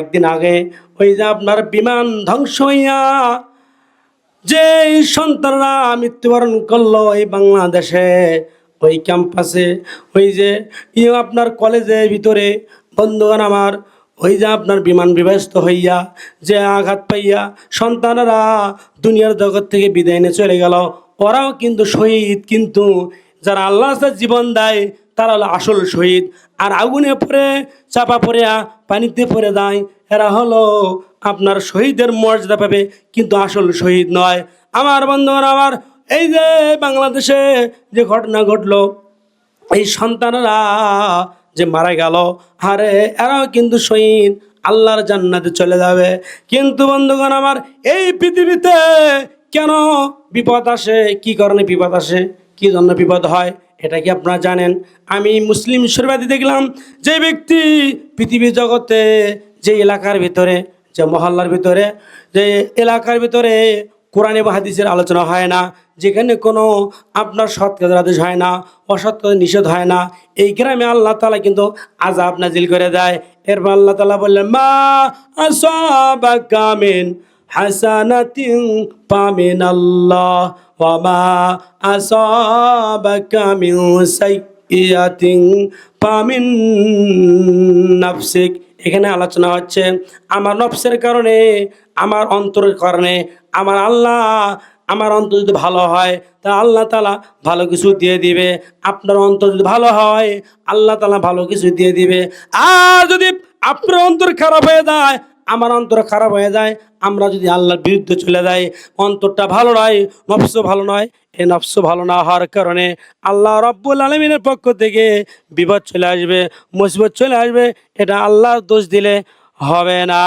একদিন আগে ওই যে আপনার বিমান ধ্বংস হইয়া যে সন্তানরা মৃত্যুবরণ করল এই বাংলাদেশে, ওই ক্যাম্পাসে, ওই যে আপনার কলেজের ভিতরে, বন্ধুগণ আমার, ওই যে আপনার বিমান বিভস্ত হইয়া যে আঘাত পাইয়া সন্তানেরা দুনিয়ার জগৎ থেকে বিদায় নিয়ে চলে গেল। ওরাও কিন্তু শহীদ, কিন্তু যারা আল্লাহ জীবন দেয় তারা হলো আসল শহীদ। আর আগুনে পরে চাপা পড়িয়া পানিতে পড়ে যায়। এরা হলো আপনার শহীদের মর্যাদা পাবে, কিন্তু আসল শহীদ নয়। আমার বন্ধুরা আমার এই যে বাংলাদেশে যে ঘটনা ঘটলো, এই সন্তানরা যে মারা গেল, আরে এরাও কিন্তু শহীদ। আল্লাহর জান্নাতে চলে যাবে। কিন্তু বন্ধুগণ, আমার এই পৃথিবীতে কেন বিপদ আসে? কি কারণে বিপদ আসে? কি জন্য বিপদ হয়? এটা কি আপনারা জানেন? আমি মুসলিম ঈশ্বরবাদী দেখলাম যে ব্যক্তি পৃথিবী জগতে যে এলাকার ভিতরে, যে মহল্লার ভিতরে, যে এলাকার ভিতরে কোরআন এবং হাদিসের আলোচনা হয় না, যেখানে কোনো আপনার সৎ কাজের আদেশ হয় না, অসৎ কাজের নিষেধ হয় না, এই গ্রামে আল্লাহ তালা কিন্তু আজাব নাজিল করে দেয়। এরপর আল্লাহ তালা বললেন, মা আসাবাকামিন হাসানাতিন পামিন আল্লাহ ওয়ামা আসাবাকামিন সাইয়াতিন পামিন নাফসিক। এখানে আলোচনা হচ্ছে, আমার নফসের কারণে, আমার অন্তরের কারণে, আমার আল্লাহ, আমার অন্তর যদি ভালো হয়, তা আল্লাহ তালা ভালো কিছু দিয়ে দিবে। আপনার অন্তর যদি ভালো হয়, আল্লাহ তালা ভালো কিছু দিয়ে দিবে। আর যদি আপনার অন্তর খারাপ হয়ে যায় আমার অন্তর খারাপ হয়ে যায়, আমরা যদি আল্লাহর বিরুদ্ধে চলে যাই, অন্তরটা ভালো নয় নফস ভালো নয়, এ নফস ভালো না হওয়ার কারণে আল্লাহ রব্বুল আলমিনের পক্ষ থেকে বিপদ চলে আসবে, মুসিবত চলে আসবে, এটা আল্লাহর দোষ দিলে হবে না।